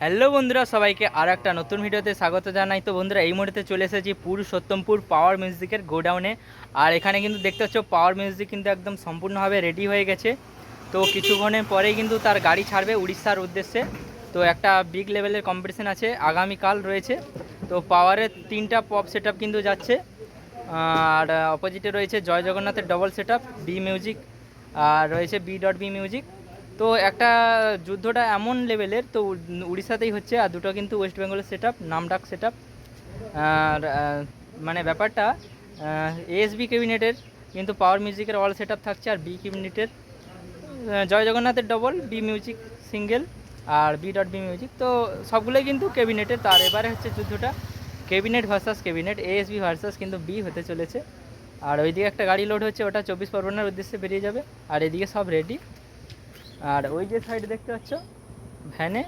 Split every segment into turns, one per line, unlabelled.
Hello বন্ধুরা, সবাইকে আর একটা নতুন ভিডিওতে স্বাগত জানাই। তো বন্ধুরা, এই মুহূর্তে চলে এসেছি পুরুষোত্তমপুর পাওয়ার মিউজিকের গোডাউনে। আর এখানে কিন্তু দেখতে পাচ্ছ পাওয়ার মিউজিক কিন্তু একদম সম্পূর্ণভাবে রেডি হয়ে গেছে। তো কিছুক্ষণের পরেই কিন্তু তার গাড়ি ছাড়বে উড়িষ্যার উদ্দেশ্যে। তো একটা বিগ লেভেলের কম্পিটিশন আছে, আগামীকাল রয়েছে। তো পাওয়ারের তিনটা পপ সেট কিন্তু যাচ্ছে। আর অপোজিটে রয়েছে জয় জগন্নাথের ডবল সেট বি মিউজিক আর রয়েছে বি ডট বি মিউজিক তো একটা যুদ্ধটা এমন লেভেলের, তো উড়িষ্যাতেই হচ্ছে, আর দুটো কিন্তু ওয়েস্ট বেঙ্গলের সেট আপ নামডাক সেট আপ আর মানে ব্যাপারটা এএসবি ক্যাবিনেটের কিন্তু পাওয়ার মিউজিকের অল সেট থাকছে, আর বি ক্যাবিনেটের জয় জগন্নাথের ডবল বি মিউজিক সিঙ্গেল আর বি ডট বি মিউজিক তো সবগুলোই কিন্তু ক্যাবিনেটের তার এবারে হচ্ছে যুদ্ধটা cabinet versus cabinet ASB versus কিন্তু বি হতে চলেছে। আর ওইদিকে একটা গাড়ি লোড হচ্ছে, ওটা চব্বিশ পরগনার উদ্দেশ্যে বেরিয়ে যাবে, আর এদিকে সব রেডি আর ওই যে সাইড দেখতে পাচ্ছ ভ্যানে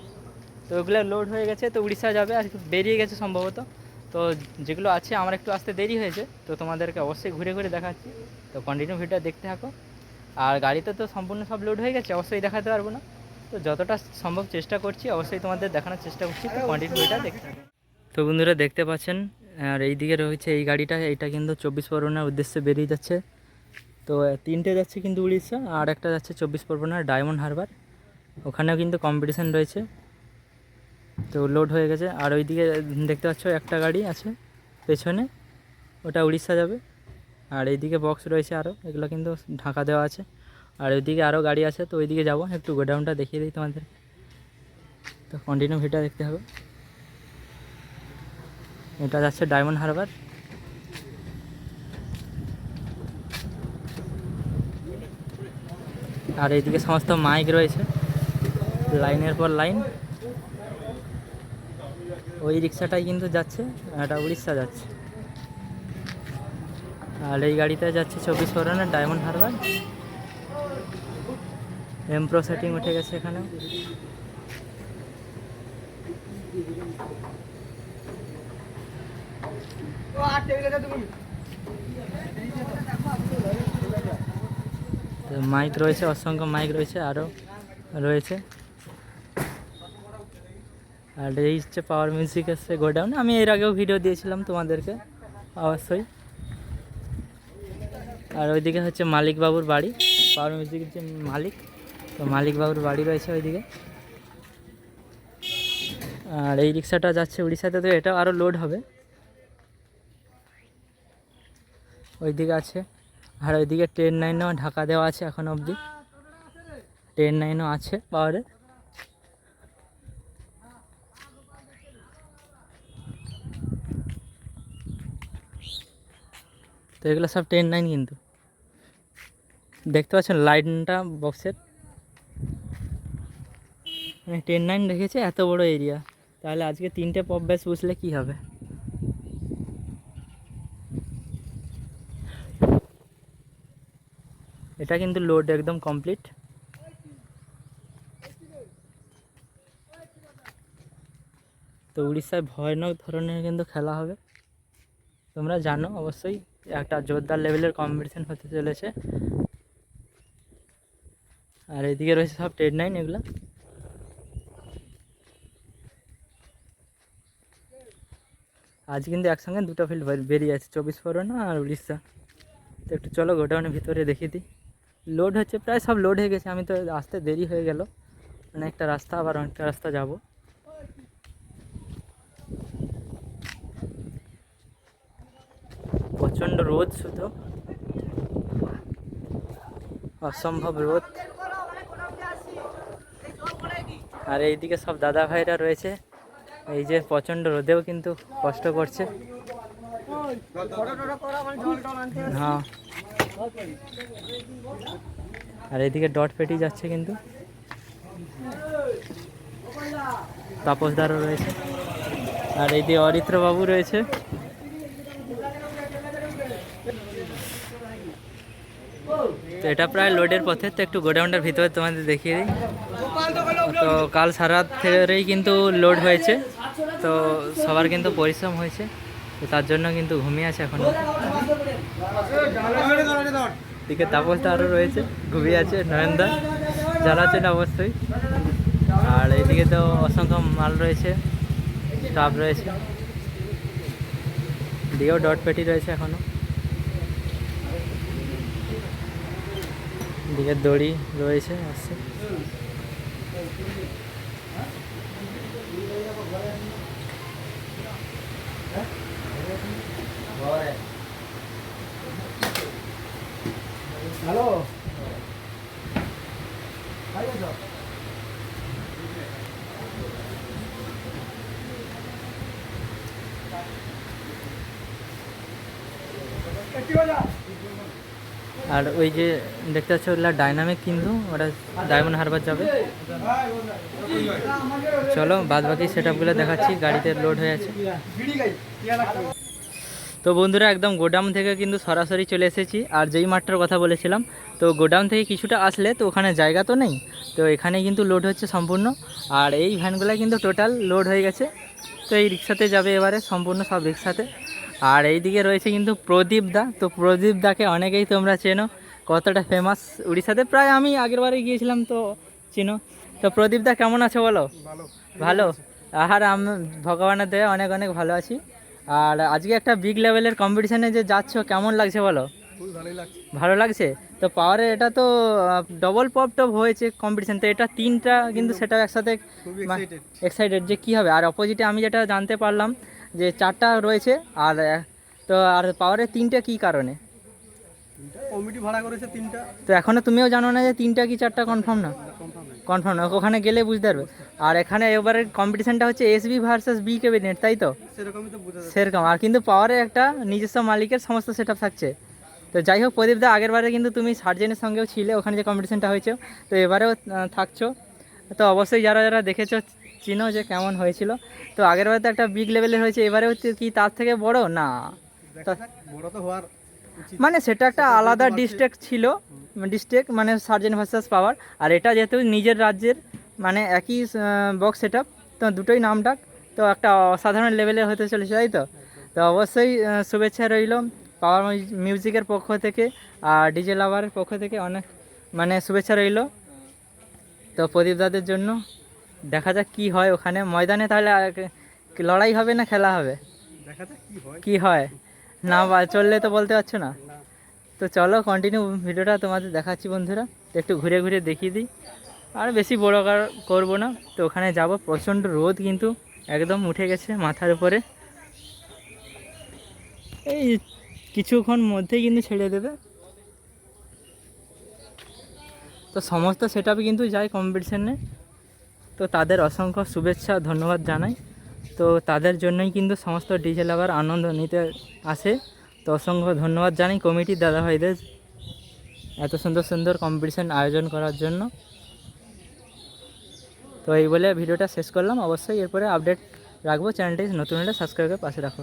তো ওগুলো লোড হয়ে গেছে, তো উড়িষ্যা যাবে আর বেরিয়ে গেছে সম্ভবত। তো যেগুলো আছে, আমার একটু আসতে দেরি হয়েছে, তো তোমাদেরকে অবশ্যই ঘুরে ঘুরে দেখাচ্ছি। তো কন্টিনিউ ভিডিও দেখতে থাকো। আর গাড়িতে তো সম্পূর্ণ সব লোড হয়ে গেছে, অবশ্যই দেখাতে পারব না। তো যতটা সম্ভব চেষ্টা করছি, অবশ্যই তোমাদের দেখানোর চেষ্টা করছি, তো কন্টিনিউ ভিডিও দেখতে থাকো। তো বন্ধুরা দেখতে পাচ্ছেন, আর এই দিকে রয়েছে এই গাড়িটা, এইটা কিন্তু চব্বিশ পরগনার উদ্দেশ্যে বেরিয়ে যাচ্ছে। তো তিনটে যাচ্ছে কিন্তু উড়িষ্যা, আর একটা যাচ্ছে চব্বিশ পরগনার ডায়মন্ড হারবার। ওখানেও কিন্তু কম্পিটিশান রয়েছে। তো লোড হয়ে গেছে। আর ওইদিকে দেখতে পাচ্ছ একটা গাড়ি আছে পেছনে, ওটা উড়িষ্যা যাবে। আর এইদিকে বক্স রয়েছে আরও এগুলো কিন্তু ঢাকা দেওয়া আছে। আর ওইদিকে আরও গাড়ি আছে, তো ওইদিকে যাব। একটু গোডাউনটা দেখিয়ে দিই তোমাদের। তো কন্টিনিউ ভিডিও দেখতে হবে। এটা যাচ্ছে ডায়মন্ড হারবার। আর এইদিকে সমস্ত মাইক রয়েছে। লাইনের পর লাইন। ওই রিক্সাটাই কিন্তু যাচ্ছে, এটা উড়িষ্যা যাচ্ছে। আর এই গাড়িতে যাচ্ছে চব্বিশ পরগনার ডায়মন্ড হারবার। এমপ্রো সেটিং উঠে গেছে এখানে। মাইক রয়েছে, অসংখ্য মাইক রয়েছে আরও রয়েছে। আর এই হচ্ছে পাওয়ার মিউজিক এসছে গোডাউন। আমি এর আগেও ভিডিও দিয়েছিলাম তোমাদেরকে, অবশ্যই। আর ওইদিকে হচ্ছে মালিক বাবুর বাড়ি পাওয়ার মিউজিকের যে মালিক, তো মালিক বাবুর বাড়ি রয়েছে ওইদিকে। আর এই রিক্সাটা যাচ্ছে উড়িষ্যাতে, তো এটাও আরও লোড হবে। ওইদিকে আছে আর ওইদিকে ট্রেন লাইনও ঢাকা দেওয়া আছে এখন অবধি। ট্রেন লাইনও আছে পাওয়ারে তো এগুলো সব ট্রেন লাইন কিন্তু। দেখতে পাচ্ছেন লাইনটা বক্সের মানে ট্রেন লাইন রেখেছে এত বড় এরিয়া তাহলে আজকে তিনটে পপ ব্যাস বুঝলে কি হবে? এটা কিন্তু লোড একদম কমপ্লিট তো উড়িষ্যায় ভয়ানক ধরনের কিন্তু খেলা হবে। তোমরা জানো, অবশ্যই একটা জোরদার লেভেলের কম্পিটিশন হতে চলেছে। আর এদিকে রয়েছে সব ট্রেড নাইন এগুলো। আজ কিন্তু একসঙ্গে দুটো ফিল্ড বেরিয়ে আছে চব্বিশ পরগনা আর উড়িষ্যা। তো একটু চলো গোডাউনের ভিতরে দেখিয়ে দিই। লোড হচ্ছে প্রায় সব লোড হয়ে গেছে। আমি তো আসতে দেরি হয়ে গেল। মানে একটা রাস্তা আবার অনেকটা রাস্তা যাব। প্রচণ্ড রোদ শুধু। অসম্ভব রোদ। আর এইদিকে সব দাদা ভাইরা রয়েছে। এই যে প্রচণ্ড রোদেও কিন্তু কষ্ট করছে। হ্যাঁ। আর এদিকে ডট পেটি যাচ্ছে কিন্তু। তাপসদারও রয়েছে। আর এইদিকে অরিত্র বাবু রয়েছে। তো এটা প্রায় লোডের পথে, তো একটু গোডাউনটার ভিতরে তোমাদের দেখিয়ে দিই। তো কাল সারা থেকেই কিন্তু লোড হয়েছে। তো সবার কিন্তু পরিশ্রম হয়েছে। তো তার জন্য কিন্তু ঘুমিয়ে আছে এখন। দিকে তাপসটা আরও রয়েছে, ঘুমিয়ে আছে নয়নদা জ্বালাচ্ছেন অবশ্যই। আর এই এইদিকে তো অসংখ্য মাল রয়েছে স্টাফ রয়েছে। দিকেও ডট পেটি রয়েছে এখনও। দিকে দড়ি রয়েছে, আসছে
হ্যালো
আর ওই যে দেখতে পাচ্ছ, ওগুলা ডাইনামিক কিন্তু ওটা ডায়মন্ড হারবার যাবে। চলো বাদ বাকি সেট আপগুলো দেখাচ্ছি, গাড়িতে লোড হয়ে আছে। তো বন্ধুরা, একদম গোডাউন থেকে কিন্তু সরাসরি চলে এসেছি। আর যেই মাঠটার কথা বলেছিলাম, তো গোডাউন থেকে কিছুটা আসলে তো ওখানে জায়গা তো নেই, তো এখানে কিন্তু লোড হচ্ছে সম্পূর্ণ। আর এই ভ্যানগুলো কিন্তু টোটাল লোড হয়ে গেছে। তো এই রিক্সাতে যাবে এবারে, সম্পূর্ণ সব রিক্সাতে। আর এইদিকে রয়েছে কিন্তু প্রদীপ দা। তো প্রদীপ দাকে অনেকেই তোমরা চেনো কতটা ফেমাস উড়িষ্যাতে। প্রায় আমি আগের বারে গিয়েছিলাম তো চিনো। তো প্রদীপ দা কেমন আছে বলো?
ভালো
আর আমি ভগবানের দয়া অনেক অনেক ভালো আছি। আর আজকে একটা বিগ লেভেলের কম্পিটিশানে যে যাচ্ছ কেমন লাগছে বলো? ভালো লাগছে? তো পাওয়ারের এটা তো ডবল পপ টপ হয়েছে কম্পিটিশান তো এটা তিনটা কিন্তু সেটা একসাথে
এক্সাইটেড
যে কী হবে? আর অপোজিটে আমি যেটা জানতে পারলাম যে চারটা রয়েছে আর তো আর পাওয়ারের তিনটা কী কারণে?
কমিটি ভাড়া করেছে তিনটা।
তো এখনও তুমিও জানো না যে তিনটা কি চারটা কনফার্ম না?
কনফার্ম
না ওখানে গেলে বুঝতে পারবে। আর এখানে এবারে কম্পিটিশানটা হচ্ছে এসবি ভার্সেস বি ক্যাবিনেট তাই তো?
সেরকমই তো
সেরকম আর কিন্তু পাওয়ারে একটা নিজস্ব মালিকের সমস্ত সেট থাকছে। তো যাই হোক প্রদীপ দা আগের বারে কিন্তু তুমি সার্জেনের সঙ্গেও ছিলে ওখানে যে কম্পিটিশনটা হয়েছে তো এবারেও থাকছো। তো অবশ্যই যারা যারা দেখেছ চিনো যে কেমন হয়েছিল। তো আগের বারে তো একটা বিগ লেভেলের হয়েছে এবারেও কি তার থেকে বড়? না।
বড় তো হওয়ার
মানে সেটা একটা আলাদা ডিস্ট্রিক্ট ছিল ডিস্ট্রিক্ট মানে সার্জেন ভার্সাস পাওয়ার আর এটা যেহেতু নিজের রাজ্যের মানে একই বক্স সেট তো দুটোই নাম ডাক। তো একটা অসাধারণ লেভেলের হতে চলেছে তাই তো? তো অবশ্যই শুভেচ্ছা রইল পাওয়ার মিউজিকের পক্ষ থেকে আর ডিজে লাভারের পক্ষ থেকে অনেক মানে শুভেচ্ছা রইল। তো প্রদীপ দাদের জন্য দেখা যাক কী হয় ওখানে। ময়দানে তাহলে লড়াই হবে না খেলা হবে?
দেখা যাক কি হয়।
কি হয়? না বা- চললে তো বলতে পারছ
না।
তো চলো কন্টিনিউ ভিডিওটা তোমাদের দেখাচ্ছি বন্ধুরা। একটু ঘুরে ঘুরে দেখিয়ে দিই। আর বেশি বড় কর- করব না। তো ওখানে যাব। প্রচণ্ড রোদ কিন্তু একদম উঠে গেছে মাথার উপরে। এই কিছুক্ষণ মধ্যেই কিন্তু ছেড়ে দেবে। তো সমস্ত সেট কিন্তু যায় কম্পিটিশনে তো তাদের অসংখ্য শুভেচ্ছা, ধন্যবাদ জানাই। তো তাদের জন্যই কিন্তু সমস্ত ডিজে লাভার আনন্দ নিতে আসে। তো অসংখ্য ধন্যবাদ জানাই কমিটির দাদা ভাইদের এত সুন্দর সুন্দর কম্পিটিশান আয়োজন করার জন্য। তো এই বলে ভিডিওটা শেষ করলাম। অবশ্যই এরপরে আপডেট রাখব। চ্যানেলটি নতুন হলে সাবস্ক্রাইব করে পাশে রাখো।